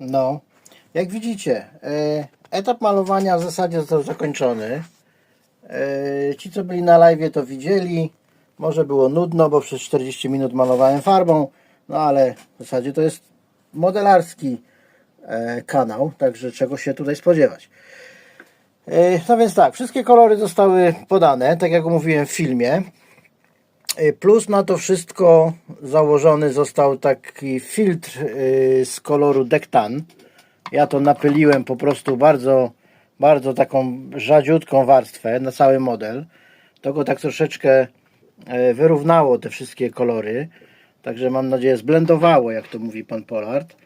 No, jak widzicie, e, etap malowania w zasadzie został zakończony. E, Ci, co byli na live, to widzieli. Może było nudno, bo przez 40 minut malowałem farbą, no ale w zasadzie to jest modelarski e, kanał, także czego się tutaj spodziewać. No więc tak, wszystkie kolory zostały podane, tak jak mówiłem w filmie. E, Plus na to wszystko założony został taki filtr e, z koloru Dektan. Ja to napyliłem po prostu bardzo, bardzo taką rzadziutką warstwę na cały model. To go tak troszeczkę e, wyrównało te wszystkie kolory. Także mam nadzieję zblendowało, jak to mówi pan Pollard.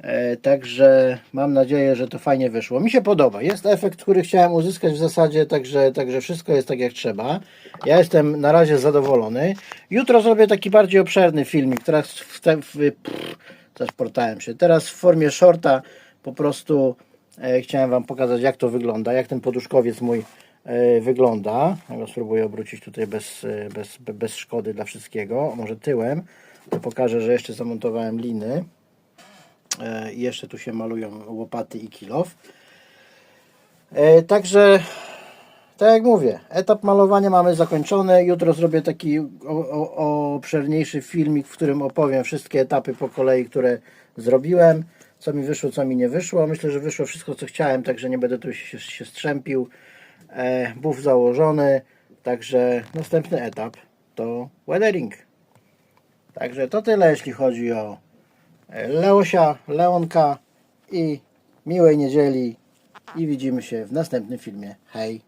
E, Także mam nadzieję, że to fajnie wyszło. Mi się podoba. Jest efekt, który chciałem uzyskać w zasadzie, także, także wszystko jest tak jak trzeba. Ja jestem na razie zadowolony. Jutro zrobię taki bardziej obszerny filmik. Teraz w, te, w, pff, zasportałem się. Teraz w formie shorta po prostu e, chciałem Wam pokazać, jak to wygląda, jak ten poduszkowiec mój e, wygląda. Ja go spróbuję obrócić tutaj bez, e, bez, bez szkody dla wszystkiego. Może tyłem. To pokażę, że jeszcze zamontowałem liny. E, I jeszcze tu się malują łopaty i kilof. E, Także, tak jak mówię, etap malowania mamy zakończony. Jutro zrobię taki obszerniejszy filmik, w którym opowiem wszystkie etapy po kolei, które zrobiłem. Co mi wyszło, co mi nie wyszło. Myślę, że wyszło wszystko, co chciałem, także nie będę tu się, się strzępił. E, Buf założony, także następny etap to weathering. Także to tyle, jeśli chodzi o Leosia, Leonka i miłej niedzieli i widzimy się w następnym filmie. Hej!